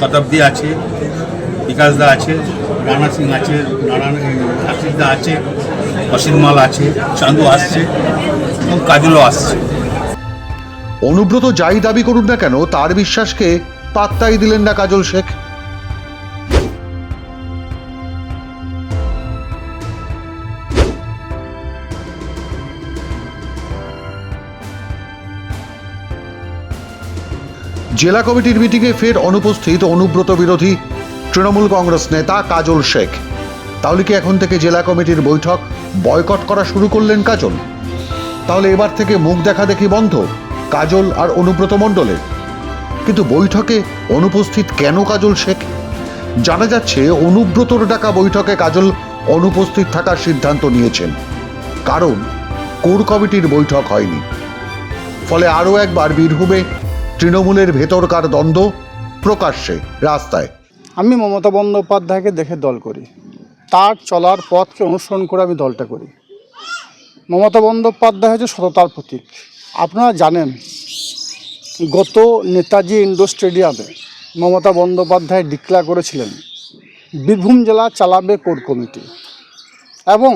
শতাব্দী আছে, বিকাশ দা আছে, রানা সিং আছে নারায়ণ আশিস দা আছে অসিনমাল আছে চাঁদু আসছে এবং কাজলও আসছে। অনুব্রত যাই দাবি করুন না কেন, তার বিশ্বাসকে পাত্তাই দিলেন না কাজল শেখ। জেলা কমিটির মিটিংয়ে ফের অনুপস্থিত অনুব্রত বিরোধী তৃণমূল কংগ্রেস নেতা কাজল শেখ। তাহলে কি এখন থেকে জেলা কমিটির বৈঠক বয়কট করা শুরু করলেন কাজল? তাহলে এবার থেকে মুখ দেখা দেখি বন্ধ কাজল আর অনুব্রত মণ্ডলের। কিন্তু বৈঠকে অনুপস্থিত কেন কাজল শেখ? জানা যাচ্ছে অনুব্রতর ডাকা বৈঠকে কাজল অনুপস্থিত থাকার সিদ্ধান্ত নিয়েছেন। কারণ কোর কমিটির বৈঠক হয়নি। ফলে আরও একবার বীরভূমে তৃণমূলের ভেতরকার দ্বন্দ্ব প্রকাশ্যে, রাস্তায়। আমি মমতা বন্দ্যোপাধ্যায়কে দেখে দল করি। তার চলার পথকে অনুসরণ করে আমি দলটা করি। মমতা বন্দ্যোপাধ্যায় হচ্ছে সততার প্রতীক। আপনারা জানেন, গত নেতাজি ইন্ডোর স্টেডিয়ামে মমতা বন্দ্যোপাধ্যায় ডিক্লেয়ার করেছিলেন, বীরভূম জেলা চালাবে কোর কমিটি। এবং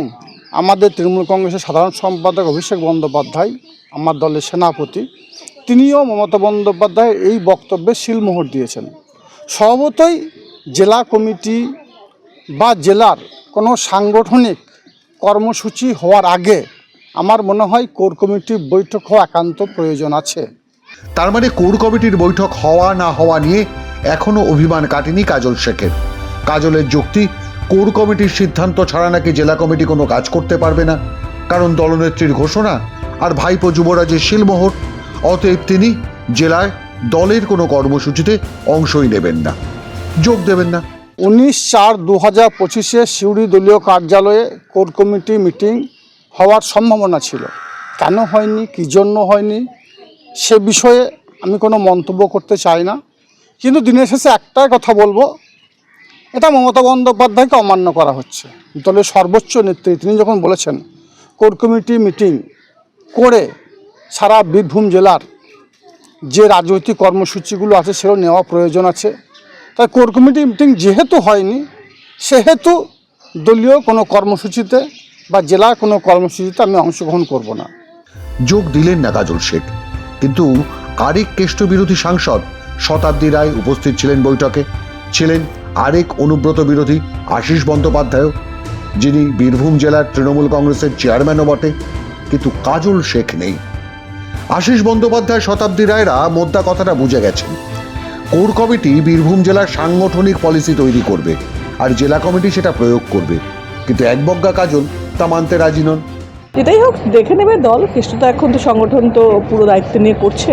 আমাদের তৃণমূল কংগ্রেসের সাধারণ সম্পাদক অভিষেক বন্দ্যোপাধ্যায়, আমার দলের সেনাপতি তিনিও মমতা বন্দ্যোপাধ্যায় এই বক্তব্যে শিলমোহর দিয়েছেন। স্বভাবতই জেলা কমিটি বা জেলার কোনো সাংগঠনিক কর্মসূচি হওয়ার আগে আমার মনে হয় কোর কমিটির বৈঠক হওয়া একান্ত প্রয়োজন আছে। তার মানে কোর কমিটির বৈঠক হওয়া না হওয়া নিয়ে এখনও অভিমান কাটেনি কাজল শেখের। কাজলের যুক্তি, কোর কমিটির সিদ্ধান্ত ছাড়া নাকি জেলা কমিটি কোনো কাজ করতে পারবে না। কারণ দলনেত্রীর ঘোষণা আর ভাইপো যুবরাজের শিলমোহর অতএব তিনি জেলায় দলের কোনো কর্মসূচিতে অংশই নেবেন না। যোগ দেবেন না। উনিশ চার দু হাজার পঁচিশে সিউড়ি দলীয় কার্যালয়ে কোর কমিটি মিটিং হওয়ার সম্ভাবনা ছিল। কেন হয়নি? কী জন্য হয়নি? সে বিষয়ে আমি কোনো মন্তব্য করতে চাই না। কিন্তু দিনের শেষে একটাই কথা বলব, এটা মমতা বন্দ্যোপাধ্যায়কে অমান্য করা হচ্ছে। দলের সর্বোচ্চ নেত্রী, তিনি যখন বলেছেন, কোর কমিটি মিটিং করে সারা বীরভূম জেলার যে রাজনৈতিক কর্মসূচিগুলো আছে সেগুলো নেওয়া প্রয়োজন আছে। তাই কোর কমিটি মিটিং যেহেতু হয়নি, সেহেতু দলীয় কোনো কর্মসূচিতে বা জেলার কোনো কর্মসূচিতে আমি অংশগ্রহণ করব না। যোগ দিলেন না কাজল শেখ কিন্তু আরেক কেষ্ট বিরোধী সাংসদ শতাব্দী রায় উপস্থিত ছিলেন বৈঠকে। ছিলেন আরেক অনুব্রত বিরোধী আশিস বন্দ্যোপাধ্যায় যিনি বীরভূম জেলার তৃণমূল কংগ্রেসের চেয়ারম্যানও বটে। কিন্তু কাজল শেখ নেই। আশিস বন্দ্যোপাধ্যায় শতাব্দী রায়রা মোদ্দা কথাটা বুঝে গেছেন। কোর কমিটি বীরভূম জেলার সাংগঠনিক পলিসি তৈরি করবে, আর জেলা কমিটি সেটা প্রয়োগ করবে। কিন্তু একবজ্ঞা কাজল তা মানতে রাজি নন। যেটাই হোক দেখে নেবে দল। কেষ্ট তো এখন তো সংগঠন তো পুরো দায়িত্ব নিয়ে করছে।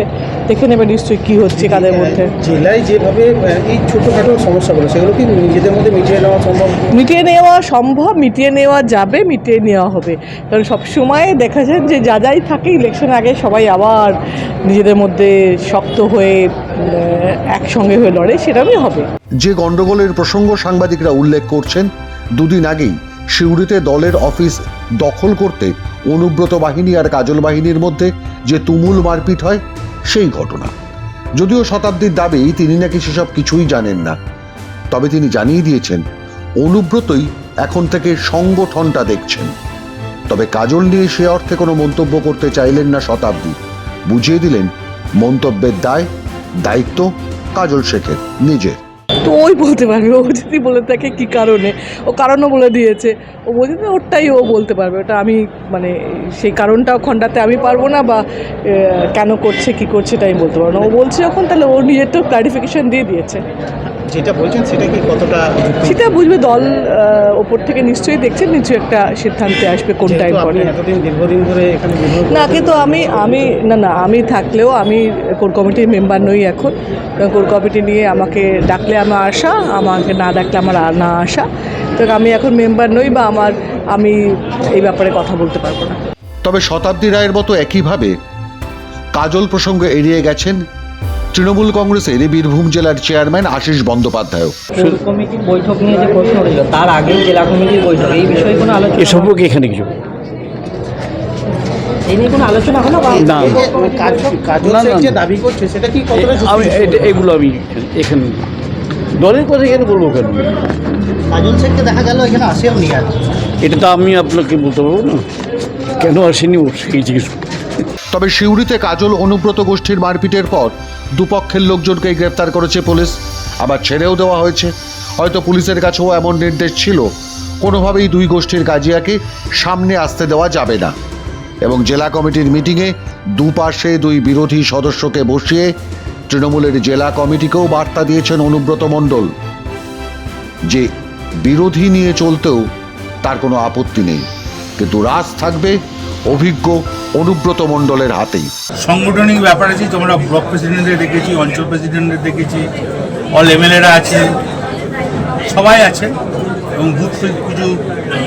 দেখে নেবে নিশ্চয়ই কী হচ্ছে কাদের মধ্যে। জেলায় যেভাবে এই ছোটোখাটো সমস্যাগুলো সেগুলো কি নিজেদের মধ্যে মিটিয়ে নেওয়া সম্ভব? মিটিয়ে নেওয়া সম্ভব মিটিয়ে নেওয়া যাবে মিটিয়ে নেওয়া হবে। কারণ সবসময় দেখা যায় যে যা যাই থাকে ইলেকশন আগে সবাই আবার নিজেদের মধ্যে শক্ত হয়ে একসঙ্গে হয়ে লড়ে সেরকমই হবে। যে গণ্ডগোলের প্রসঙ্গ সাংবাদিকরা উল্লেখ করছেন দুদিন আগেই সিউড়িতে দলের অফিস দখল করতে অনুব্রত বাহিনী আর কাজল বাহিনীর মধ্যে যে তুমুল মারপিট হয়, সেই ঘটনা। যদিও শতাব্দীর দাবি তিনি নাকি সেসব কিছুই জানেন না। তবে তিনি জানিয়ে দিয়েছেন, অনুব্রতই এখন থেকে সংগঠনটা দেখছেন। তবে কাজল নিয়ে সে অর্থে কোনো মন্তব্য করতে চাইলেন না শতাব্দী। বুঝিয়ে দিলেন, মন্তব্যের দায়, দায়িত্ব কাজল শেখের, নিজের। তো ওই বলতে পারবে। ও যদি বলে থাকে কী কারণে? ও কারণও বলে দিয়েছে। ও বলছে যে ওরটাই ও বলতে পারবে। ওটা আমি মানে সেই কারণটাও খণ্ডাতে আমি পারব না বা কেন করছে কি করছে এটা আমি বলতে পারব না। ও বলছে যখন তাহলে ও নিজের তো ক্লারিফিকেশন দিয়ে দিয়েছে। যেটা বলছেন সেটা কি কতটা সেটা বুঝবে দল ওপর থেকে নিশ্চয়ই দেখছেন নিশ্চয়ই একটা সিদ্ধান্তে আসবে কোন টাইম এতদিন দীর্ঘদিন ধরে এখানে না কিন্তু আমি আমি না না আমি থাকলেও আমি কোর কমিটির মেম্বার নই এখন। কোর কমিটি নিয়ে আমাকে ডাকলে আমার আসা? আমাকে না ডাকলে আমার আর না আসা। তো আমি এখন মেম্বার নই বা আমার আমি এই ব্যাপারে কথা বলতে পারব না। তবে শতাব্দী রায়ের মতো একইভাবে কাজল প্রসঙ্গ এড়িয়ে গেছেন তৃণমূল কংগ্রেসের বীরভূম জেলার চেয়ারম্যান আশিস বন্দ্যোপাধ্যায় কমিটির বৈঠক নিয়ে যে প্রশ্ন রইল তার আগেই জেলা কমিটির বৈঠক এই বিষয়ে কোনো আলোচনা এ সম্পর্কে এখানে কিছু? এই কোনো আলোচনা হলো না। এই যে কাজ কাজল না, শেখ না, যে দাবি করছে সেটা কি আমি এগুলো আমি এখানে দলের কথা এখানে বলব কেন? কাজল শেখকে দেখা গেল এখানে আসেও নি এটা তো আমি আপনাকে বলতে পারব না। কেন আসেনি ও সেই জিজ্ঞেস তবে সিউড়িতে কাজল অনুব্রত গোষ্ঠীর মারপিটের পর দুপক্ষের লোকজনকে গ্রেপ্তার করেছে পুলিশ। আবার ছেড়েও দেওয়া হয়েছে। হয়তো পুলিশের কাছেও এমন নির্দেশ ছিল। কোনোভাবেই দুই গোষ্ঠীর কাজিয়াকে সামনে আসতে দেওয়া যাবে না। এবং জেলা কমিটির মিটিংয়ে দুপাশে দুই বিরোধী সদস্যকে বসিয়ে তৃণমূলের জেলা কমিটিকেও বার্তা দিয়েছেন অনুব্রত মণ্ডল যে বিরোধী নিয়ে চলতেও তার কোনো আপত্তি নেই। কিন্তু রাজ থাকবে অভিজ্ঞ অনুব্রত মণ্ডলের হাতেই। সাংগঠনিক ব্যাপার আছে, তোমরা ব্লক প্রেসিডেন্টদের দেখেছি, অঞ্চল প্রেসিডেন্টদের দেখেছি, অল এমএলএরা আছে, সবাই আছে, এবং বুথ কিছু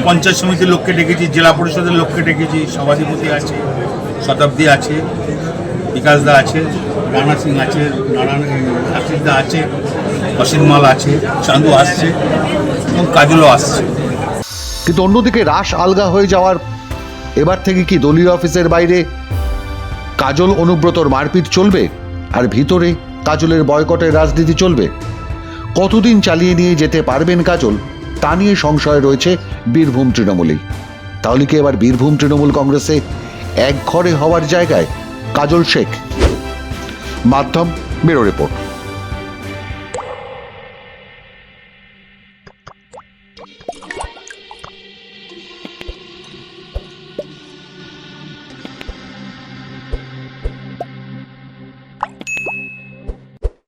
পঞ্চায়েত সমিতির লোককে ডেকেছি জেলা পরিষদের লোককে ডেকেছি সভাধিপতি আছে, শতাব্দী আছে। বিকাশদা আছে, রানা সিং আছে, নারায়ণ আছে অসিত মাল আছে, চান্দু আসছে এবং কাজলও আসছে। কিন্তু অন্যদিকে রাস আলগা হয়ে যাওয়ার এবার থেকে কি দলীয় অফিসের বাইরে কাজল অনুব্রতর মারপিট চলবে? আর ভিতরে কাজলের বয়কটের রাজনীতি চলবে? কতদিন চালিয়ে নিয়ে যেতে পারবেন কাজল? তা নিয়ে সংশয় রয়েছে বীরভূম তৃণমূলেই। তাহলে কি এবার বীরভূম তৃণমূল কংগ্রেসে এক ঘরে হওয়ার জায়গায় কাজল শেখ। মাধ্যম ব্যুরো রিপোর্ট।